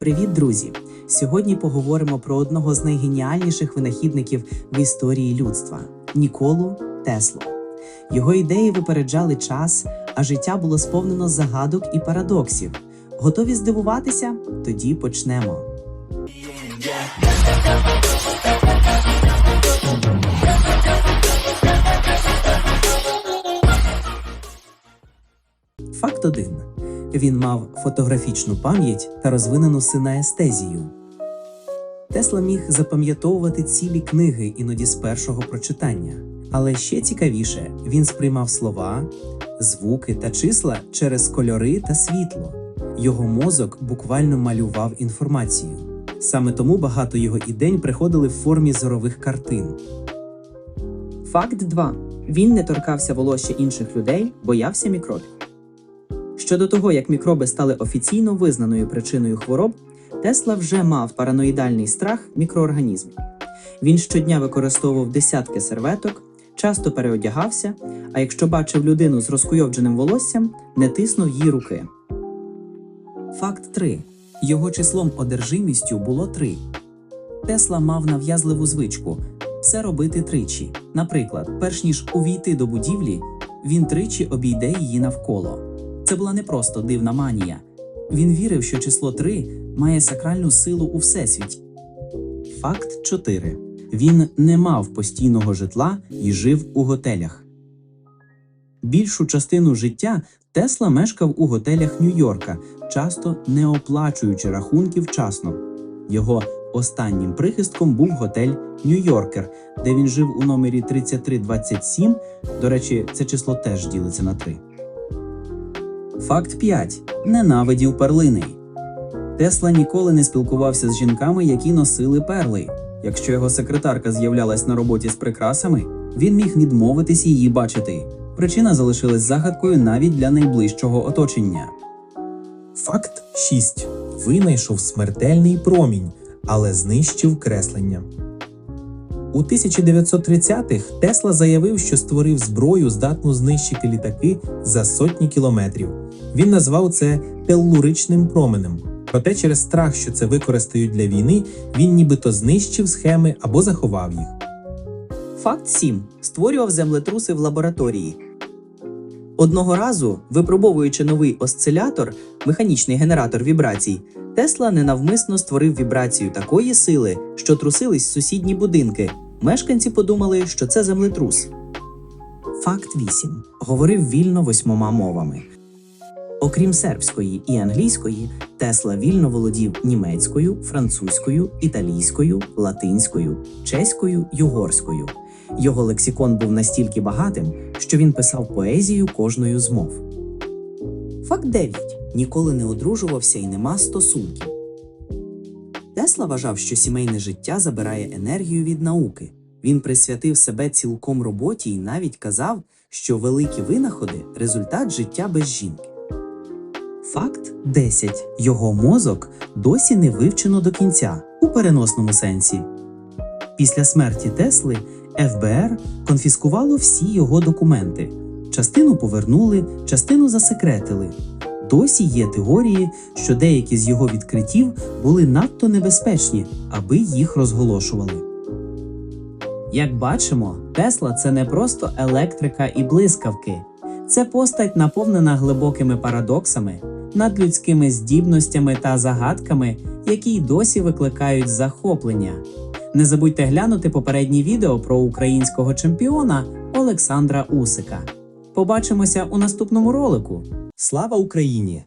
Привіт, друзі! Сьогодні поговоримо про одного з найгеніальніших винахідників в історії людства Ніколу Теслу. Його ідеї випереджали час, а життя було сповнено загадок і парадоксів. Готові здивуватися? Тоді почнемо. Факт 1. Він мав фотографічну пам'ять та розвинену синаестезію. Тесла міг запам'ятовувати цілі книги іноді з першого прочитання. Але ще цікавіше, він сприймав слова, звуки та числа через кольори та світло. Його мозок буквально малював інформацію. Саме тому багато його ідей приходили в формі зорових картин. Факт 2. Він не торкався волосся інших людей, боявся мікробів. Щодо того, як мікроби стали офіційно визнаною причиною хвороб, Тесла вже мав параноїдальний страх мікроорганізмів. Він щодня використовував десятки серветок, часто переодягався, а якщо бачив людину з розкуйовдженим волоссям, не тиснув їй руки. Факт 3. Його числом одержимістю було 3. Тесла мав нав'язливу звичку все робити тричі. Наприклад, перш ніж увійти до будівлі, він тричі обійде її навколо. Це була не просто дивна манія. Він вірив, що число 3 має сакральну силу у всесвіті. Факт 4. Він не мав постійного житла і жив у готелях. Більшу частину життя Тесла мешкав у готелях Нью-Йорка, часто не оплачуючи рахунки вчасно. Його останнім прихистком був готель Нью-Йоркер, де він жив у номері 3327. До речі, це число теж ділиться на 3. Факт 5. Ненавидів перлини. Тесла ніколи не спілкувався з жінками, які носили перли. Якщо його секретарка з'являлась на роботі з прикрасами, він міг відмовитись її бачити. Причина залишилась загадкою навіть для найближчого оточення. Факт 6. Винайшов смертельний промінь, але знищив креслення. У 1930-х Тесла заявив, що створив зброю, здатну знищити літаки за сотні кілометрів. Він назвав це теллуричним променем. Проте через страх, що це використають для війни, він нібито знищив схеми або заховав їх. Факт 7. Створював землетруси в лабораторії. Одного разу, випробовуючи новий осцилятор, механічний генератор вібрацій, Тесла ненавмисно створив вібрацію такої сили, що трусились сусідні будинки. Мешканці подумали, що це землетрус. Факт 8. Говорив вільно восьмома мовами. Окрім сербської і англійської, Тесла вільно володів німецькою, французькою, італійською, латинською, чеською й угорською. Його лексикон був настільки багатим, що він писав поезію кожною з мов. Факт 9. Ніколи не одружувався і нема стосунків. Тесла вважав, що сімейне життя забирає енергію від науки. Він присвятив себе цілком роботі і навіть казав, що великі винаходи результат життя без жінки. Факт 10. Його мозок досі не вивчено до кінця у переносному сенсі. Після смерті Тесли ФБР конфіскувало всі його документи. Частину повернули, частину засекретили. Досі є теорії, що деякі з його відкриттів були надто небезпечні, аби їх розголошували. Як бачимо, Тесла це не просто електрика і блискавки. Це постать наповнена глибокими парадоксами, надлюдськими здібностями та загадками, які й досі викликають захоплення. Не забудьте глянути попереднє відео про українського чемпіона Олександра Усика. Побачимося у наступному ролику. Слава Україні!